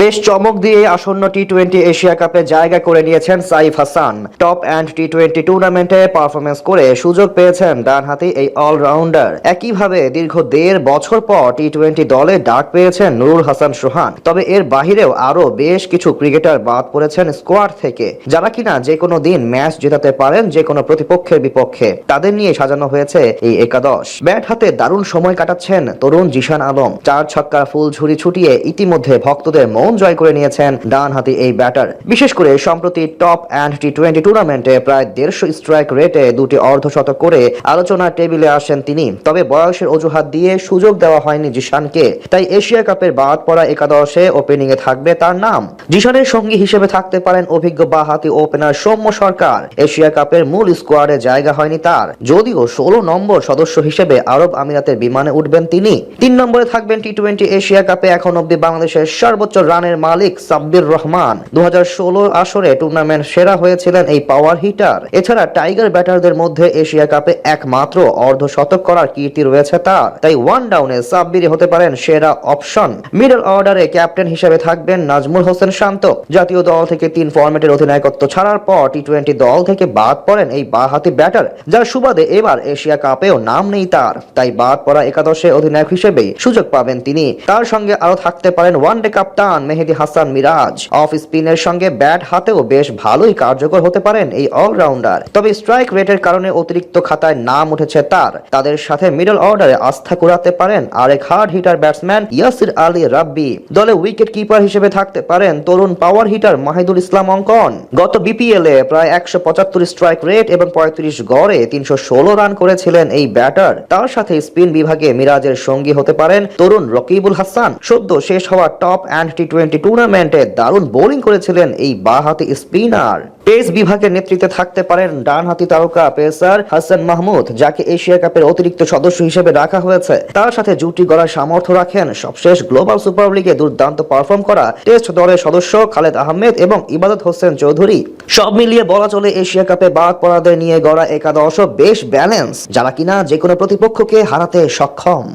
বেশ চমক দিয়ে আসন্ন টি টোয়েন্টি এশিয়া কাপে জায়গা করে নিয়েছেন Saif Hasan. Top and T twenty টুর্নামেন্টে পারফরমেন্স করে সুযোগ পেয়েছেন ডানহাতি এই অলরাউন্ডার একইভাবে দীর্ঘ দেড় বছর পর টি টোয়েন্টি দলে ডাক পেয়েছেন নুরুল হাসান সোহান। তবে এর বাহিরেও আরও বেশ কিছু ক্রিকেটার বাদ পড়েছেন স্কোয়াড থেকে, যারা কিনা যে কোনো দিন ম্যাচ জেতাতে পারেন যে কোনো প্রতিপক্ষের বিপক্ষে। তাদের নিয়ে সাজানো হয়েছে এই একাদশ। ব্যাট হাতে দারুণ সময় কাটাচ্ছেন তরুণ জিশান আলম। চার ছক্কার ফুল ঝুড়ি ছুটিয়ে ইতিমধ্যে ভক্তদের মন জয় করে নিয়েছেন ডান হাতি এই ব্যাটার। বিশেষ করে সম্প্রতি টপ অ্যান্ড টি টোয়েন্টি টুর্নামেন্টে প্রায় দেড়শো স্ট্রাইক রেটে দুটি অর্ধশতক করে আলোচনার টেবিলে আসেন তিনি। তবে বয়সের অজুহাত দিয়ে সুযোগ দেওয়া হয়নি জিশানকে। তাই এশিয়া কাপের বাদ পড়া একাদশে ওপেনিং এ থাকবে তার নাম। জিশানের সঙ্গী হিসেবে থাকতে পারেন অভিজ্ঞ বাহাতি ওপেনার সৌম্য সরকার। এশিয়া কাপের মূল স্কোয়াডে জায়গা হয়নি তার। যদিও ষোলো নম্বর সদস্য হিসেবে আরব আমিরাতের বিমানে উঠবেন তিনি। তিন নম্বরে থাকবেন টি টোয়েন্টি এশিয়া কাপে এখন অব্দি বাংলাদেশের সর্বোচ্চ রানের মালিক সাব্বির রহমান। দু আসরে টুর্নামেন্ট সেরা হয়েছিলেন এই পাওয়ার হিটার এছাড়া টাইগার ব্যাটারদের মধ্যে এশিয়া কাপে একমাত্র অর্ধ শতক করার কীর্তি রয়েছে তার। তাই ওয়ান ডাউনে সাব্বির হতে পারেন সেরা অপশন মিডল অর্ডারে ক্যাপ্টেন হিসেবে থাকবেন নাজমুল হোসেন শান্ত। জাতীয় দল থেকে তিন ফরম্যাটের অধিনায়কত্ব ছাড়ার পর টি টোয়েন্টি দল থেকে বাদ পড়েন এই বাহাতি ব্যাটার যার সুবাদে এবার এশিয়া কাপেও নাম নেই তার। তাই বাদ পড়া একাদশে অধিনায়ক হিসেবেই সুযোগ পাবেন তিনি। তার সঙ্গে আরও থাকতে পারেন ওয়ানডে কাপ্তান মেহেদি হাসান মিরাজ। অফ স্পিনের সঙ্গে ব্যাট হাতেও বেশ ভালোই কার্যকর হতে পারেন এই অলরাউন্ডার। তবে স্ট্রাইক রেটের কারণে অতিরিক্ত খাতায় নাম উঠেছে তার। তাদের সাথে মিডল অর্ডারে আস্থা কুড়াতে পারেন আরেক hard hitter batsman Yasir Ali Rabbi. দলে উইকেট কিপার হিসেবে থাকতে পারেন তরুণ পাওয়ার হিটার মাহিদুল ইসলাম অঙ্কন। গত বিপিএল এ প্রায় একশো পঁচাত্তর স্ট্রাইক রেট এবং পঁয়ত্রিশ গড়ে তিনশো ষোলো রান করেছিলেন এই ব্যাটার। তার সাথে স্পিন বিভাগে মিরাজের সঙ্গী হতে পারেন তরুণ রকিবুল হাসান। সদ্য শেষ হওয়া টপ অ্যান্ড টি টোয়েন্টি টুর্নামেন্টে দারুণ বোলিং করেছিলেন এই বাহাতি স্পিনার পেস বিভাগের নেতৃত্বে থাকতে পারেন ডানহাতি তারকা পেসার হাসান মাহমুদ, যাকে এশিয়া কাপের অতিরিক্ত সদস্য হিসেবে রাখা হয়েছে। তার সাথে জুটি গড়ার সামর্থ্য রাখেন সবশেষ গ্লোবাল সুপার লিগে দুর্দান্ত পারফর্ম করা টেস্ট দলের সদস্য খালেদ আহমেদ এবং ইবাদত হোসেন চৌধুরী। সব মিলিয়ে বলা চলে এশিয়া কাপে বাদ পড়াদের নিয়ে গড়া একাদশ বেশ ব্যালেন্স যারা কিনা যে কোনো প্রতিপক্ষকে হারাতে সক্ষম।